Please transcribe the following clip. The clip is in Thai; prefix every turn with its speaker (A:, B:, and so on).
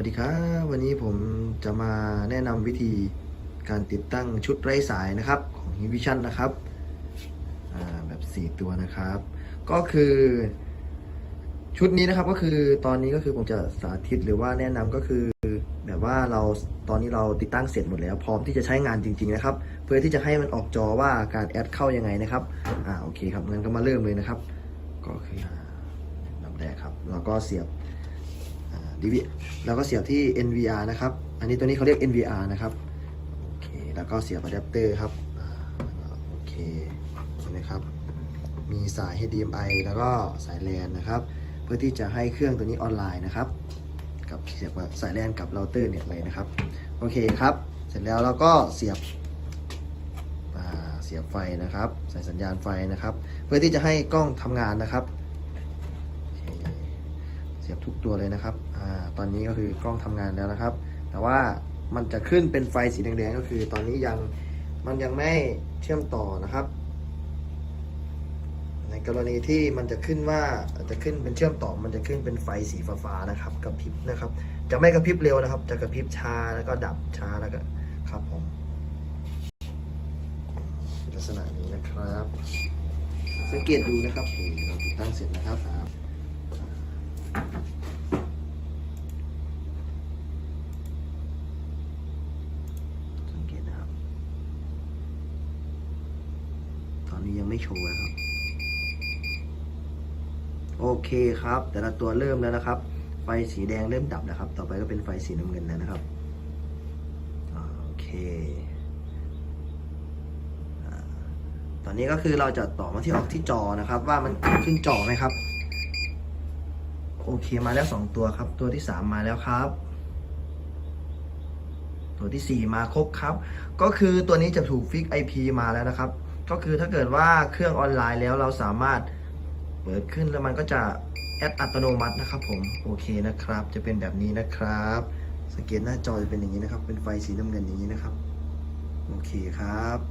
A: วัสดีครับวันนี้ผมจะมาแนะนำวิธีการติดตั้งชุดไร้สายนะครับของ h i v i s i o n นะครับแบบ 4 ตัวนะครับ ก็คือชุดนี้นะครับก็คือตอนนี้ก็คือผมจะสาธิตหรือว่าแนะนำก็คือแบบว่าเราตอนนี้เราติดตั้งเสร็จหมดแล้ว พร้อมที่จะใช้งานจริง ๆ นะครับ เพื่อที่จะให้มันออกจอว่าการแอดเข้ายังไงนะครับอ่าโอเคครับงั้นก็มาเริ่มเลยนะครับ ก็คือลำแรกครับแล้วก็เสียบ ดีวแล้วก็เสียบที่ NVR นะครับ อันนี้ตัวนี้เขาเรียก NVR นะครับ โอเค แล้วก็เสียบอะแดปเตอร์ครับ โอเคเห็นไหมครับ มีสาย HDMI แล้วก็สาย LAN นะครับ เพื่อที่จะให้เครื่องตัวนี้ออนไลน์นะครับ กับเสียบกับสาย LAN กับเราเตอร์เน็ตเลยนะครับ โอเคครับ เสร็จแล้วเราก็เสียบอ่าเสียบไฟนะครับ ใส่สัญญาณไฟนะครับ เพื่อที่จะให้กล้องทำงานนะครับ สียบทุกตัวเลยนะครับอ่าตอนนี้ก็คือกล้องทำงานแล้วนะครับ แต่ว่ามันจะขึ้นเป็นไฟสีแดงๆก็คือ ตอนนี้ยังมันยังไม่เชื่อมต่อนะครับ ในกรณีที่มันจะขึ้นว่าจะขึ้นเป็นเชื่อมต่อ มันจะขึ้นเป็นไฟสีฟ้าๆนะครับกระพริบนะครับ จะไม่กระพริบเร็วนะครับ จะกระพริบช้าแล้วก็ดับช้าแล้วก็ครับผมลักษณะนี้นะครับ สังเกตดูนะครับเราติดตั้งเสร็จนะครับ สังเกตนะครับ ต อนนี้ยังไม่โชว์นะครับ โอเคครับ แต่ละตัวเริ่มแล้วนะครับ ไฟสีแดงเริ่มดับนะครับ ต่อไปก็เป็นไฟสีน้ำเงินแล้วนะครับอโอเคอตอนนี้ก็คือเราจะต่อมาที่ออกที่จอนะครับ ว่ามันขึ้นจอไหมครับ โอเคมาแล้วสองตัวครับ ตัวที่สามมาแล้วครับตัวที่ 4 มาครบครับ ก็คือตัวนี้จะถูกฟิก IP มาแล้วนะครับ ก็คือถ้าเกิดว่าเครื่องออนไลน์แล้วเราสามารถเปิดขึ้นแล้วมันก็จะแอดอัตโนมัตินะครับผมโอเคนะครับ จะเป็นแบบนี้นะครับ สังเกตหน้าจอจะเป็นอย่างนี้นะครับ เป็นไฟสีน้ำเงินอย่างนี้นะครับ โอเคครับ